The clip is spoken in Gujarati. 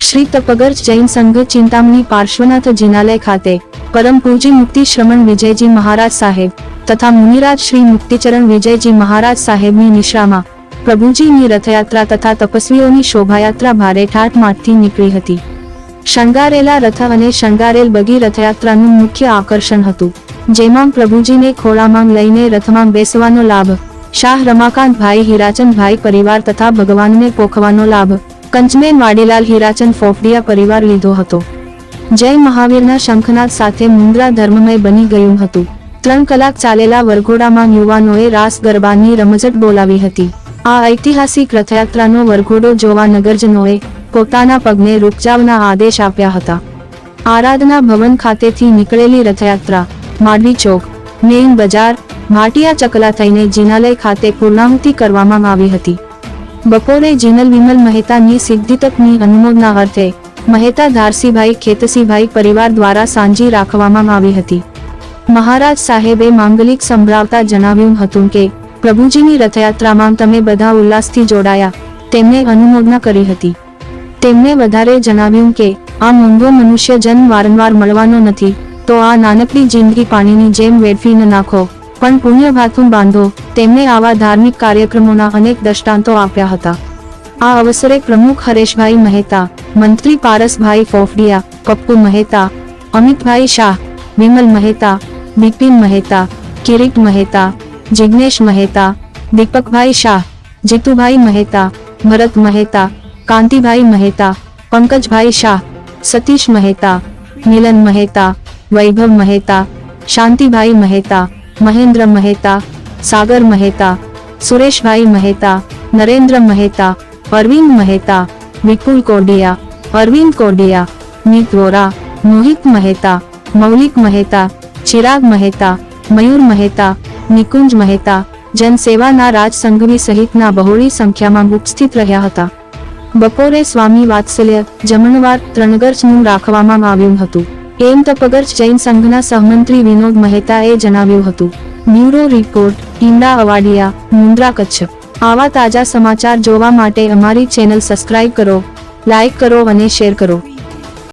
શ્રી તપગર જૈન સંઘ ચિંતામણી પાર્શ્વનાથ જિનાલય ખાતે પરમ પૂજ્ય મુક્તિ શ્રમણ વિજયજી મહારાજ સાહેબ તથા મુનિરાજ શ્રી મુક્તિચરણ વિજયજી મહારાજ સાહેબની નિશામાં પ્રભુજીની રથયાત્રા તથા તપસ્વીઓની શોભાયાત્રા ભારે ઠાઠમાઠથી નીકળી હતી. શણગારેલા રથ અને શણગારેલ બગી રથયાત્રાનું મુખ્ય આકર્ષણ હતું, જેમાં પ્રભુજીને ખોળામાં લઈને રથમાં બેસવાનો લાભ શાહ રમાકાંતભાઈ હીરાચંદભાઈ પરિવાર તથા ભગવાનને પોખવાનો લાભ. કંચમેન વાડીલાલ હીરાચંદ ફોફડિયા પરિવાર લીધો હતો. જય મહાવીરના શંખનાદ સાથે મુન્દ્રા ધર્મમય બની ગયું હતું. ત્રણ કલાક ચાલેલા વરઘોડામાં યુવાનોએ રાસ ગરબાની રમઝટ બોલાવી હતી. આ ઐતિહાસિક રથયાત્રાનો વરઘોડો જોવા નગરજનોએ પોતાના પગને રૂપજાવના આદેશ આપ્યા હતા. આરાધના ભવન ખાતેથી નીકળેલી રથયાત્રા, માંડવી ચોક, મેઇન બજાર ભાટિયા ચકલા થઈને જિનાલય ખાતે પૂર્ણાહુતિ કરવામાં આવી હતી. બપોરે જિનલ વિમલ મહેતાની સિદ્ધિતકની અનુમોદના અર્થે મહેતા ધારસીભાઈ ખેતસીભાઈ પરિવાર દ્વારા સાંજી રાખવામાં આવી હતી. મહારાજ સાહેબે માંગલિક સંભળાવતા જણાવ્યું હતું કે, પ્રભુજીની રથયાત્રામાં તમે બધા ઉલ્લાસથી જોડાયા. તેમને અનુમોદના કરી હતી. તેમણે વધારે જણાવ્યું કે, આ મોંઘો મનુષ્ય જન્મ વારંવાર મળવાનો નથી, તો આ નાનકડી જિંદગી પાણીની જેમ વેડફી ન નાખો. પણ પુણ્ય ભાથું બાંધો તેમણે આવા ધાર્મિક કાર્યક્રમોના અનેક દ્રષ્ટાંતો આપ્યા હતા. આ અવસરે પ્રમુખ હરેશભાઈ મહેતા, મંત્રી પારસભાઈ ફોફડિયા પપ્પુ મહેતા, અમિતભાઈ શાહ, વિમલ મહેતા, બિપિન મહેતા, કિરીટ મહેતા જિજ્ઞેશ મહેતા, દીપકભાઈ શાહ, જીતુભાઈ મહેતા, ભરત મહેતા, કાંતિભાઈ મહેતા, પંકજભાઈ શાહ, સતીશ મહેતા, મિલન મહેતા, વૈભવ મહેતા, શાંતિભાઈ મહેતા મહેન્દ્ર મહેતા, સાગર મહેતા, સુરેશભાઈ મહેતા, નરેન્દ્ર મહેતા, અરવિંદ મહેતા, વિપુલ કોડિયા, અરવિંદ કોડિયા, નીત વોરા, મોહિત મહેતા, મૌલિક મહેતા, ચિરાગ મહેતા, મયુર મહેતા, નિકુંજ મહેતા, જનસેવાના રાજ સંઘવી સહિતના બહોળી સંખ્યામાં ઉપસ્થિત રહ્યા હતા. બપોરે સ્વામી વાત્સલ્ય જમણવાર ત્રણગર્જનું રાખવામાં આવ્યું હતું. એમ તપગર્જ જૈન સંઘના સહમંત્રી વિનોદ મહેતાએ જણાવ્યું હતું. બ્યુરો રિપોર્ટ ઈંડા અવાડિયા, મુન્દ્રા કચ્છ. આવા તાજા સમાચાર જોવા માટે અમારી ચેનલ સબસ્ક્રાઇબ કરો, લાઇક કરો અને શેર કરો.